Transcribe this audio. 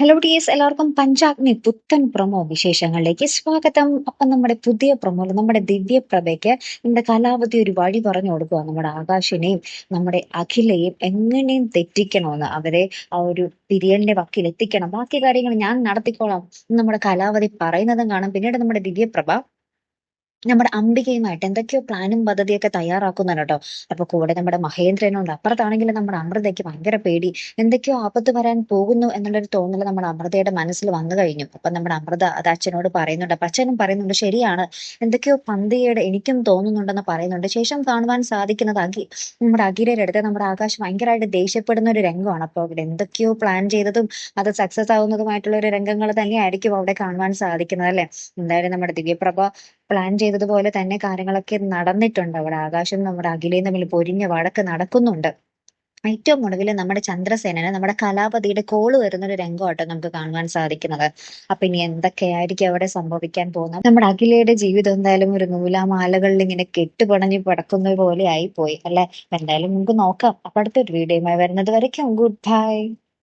Hello dears എല്ലാവർക്കും പഞ്ചാഗ്നി പുത്തൻ promo വിശേഷങ്ങളിലേക്ക് സ്വാഗതം. അപ്പൊ നമ്മുടെ പുതിയ പ്രൊമോയിൽ നമ്മുടെ ദിവ്യ പ്രഭയ്ക്ക് നമ്മുടെ കലാവധി ഒരു വഴി പറഞ്ഞു കൊടുക്കുക നമ്മുടെ ആകാശിനെയും നമ്മുടെ അഖിലയും എങ്ങനെയും തെറ്റിക്കണമെന്ന് അവരെ ആ ഒരു പിരിയലിന്റെ വക്കിൽ എത്തിക്കണം ബാക്കി കാര്യങ്ങൾ ഞാൻ നടത്തിക്കോളാം. നമ്മുടെ കലാവധി പറയുന്നതും കാണാം. പിന്നീട് നമ്മുടെ ദിവ്യപ്രഭ നമ്മുടെ അംബികയുമായിട്ട് എന്തൊക്കെയോ പ്ലാനും പദ്ധതിയൊക്കെ തയ്യാറാക്കുന്നുണ്ട് കേട്ടോ. അപ്പൊ കൂടെ നമ്മുടെ മഹേന്ദ്രനുണ്ട്. അപ്പുറത്താണെങ്കിൽ നമ്മുടെ അമൃതയ്ക്ക് ഭയങ്കര പേടി. എന്തൊക്കെയോ ആപത്ത് വരാൻ പോകുന്നു എന്നുള്ളൊരു തോന്നൽ നമ്മുടെ അമൃതയുടെ മനസ്സിൽ വന്നു കഴിഞ്ഞു. അപ്പൊ നമ്മുടെ അമൃത അത് അച്ഛനോട് പറയുന്നുണ്ട്. അപ്പൊ അച്ഛനും പറയുന്നുണ്ട് ശരിയാണ്. എന്തൊക്കെയോ പന്തിയുടെ എനിക്കും തോന്നുന്നുണ്ടെന്ന് പറയുന്നുണ്ട്. ശേഷം കാണുവാൻ സാധിക്കുന്നത് അഖി നമ്മുടെ അഖിലയുടെ അടുത്ത് നമ്മുടെ ആകാശ് ഭയങ്കരമായിട്ട് ദേഷ്യപ്പെടുന്ന ഒരു രംഗമാണ്. അപ്പൊ അവിടെ എന്തൊക്കെയോ പ്ലാൻ ചെയ്തതും അത് സക്സസ് ആവുന്നതുമായിട്ടുള്ള ഒരു രംഗങ്ങൾ തന്നെയായിരിക്കും അവിടെ കാണുവാൻ സാധിക്കുന്നത് അല്ലെ? എന്തായാലും നമ്മുടെ ദിവ്യപ്രഭ പ്ലാൻ ചെയ്തതുപോലെ തന്നെ കാര്യങ്ങളൊക്കെ നടന്നിട്ടുണ്ട്. അവിടെ ആകാശം നമ്മുടെ അഖിലയും തമ്മിൽ പൊരിഞ്ഞ വഴക്ക് നടക്കുന്നുണ്ട്. ഏറ്റവും ഒടുവിൽ നമ്മുടെ ചന്ദ്രസേനന് നമ്മുടെ കലാപതിയുടെ കോൾ വരുന്ന ഒരു രംഗമാട്ടോ നമുക്ക് കാണുവാൻ സാധിക്കുന്നത്. അപ്പൊ ഇനി എന്തൊക്കെയായിരിക്കും അവിടെ സംഭവിക്കാൻ പോകുന്നത്? നമ്മുടെ അഖിലയുടെ ജീവിതം എന്തായാലും ഒരു നൂലാമാലകളിൽ ഇങ്ങനെ കെട്ടുപണഞ്ഞു പടക്കുന്ന പോലെ ആയി പോയി അല്ലെ എന്തായാലും നമുക്ക് നോക്കാം. അപ്പൊ അടുത്തൊരു വീഡിയോയുമായി വരുന്നത് വരയ്ക്കും. Good bye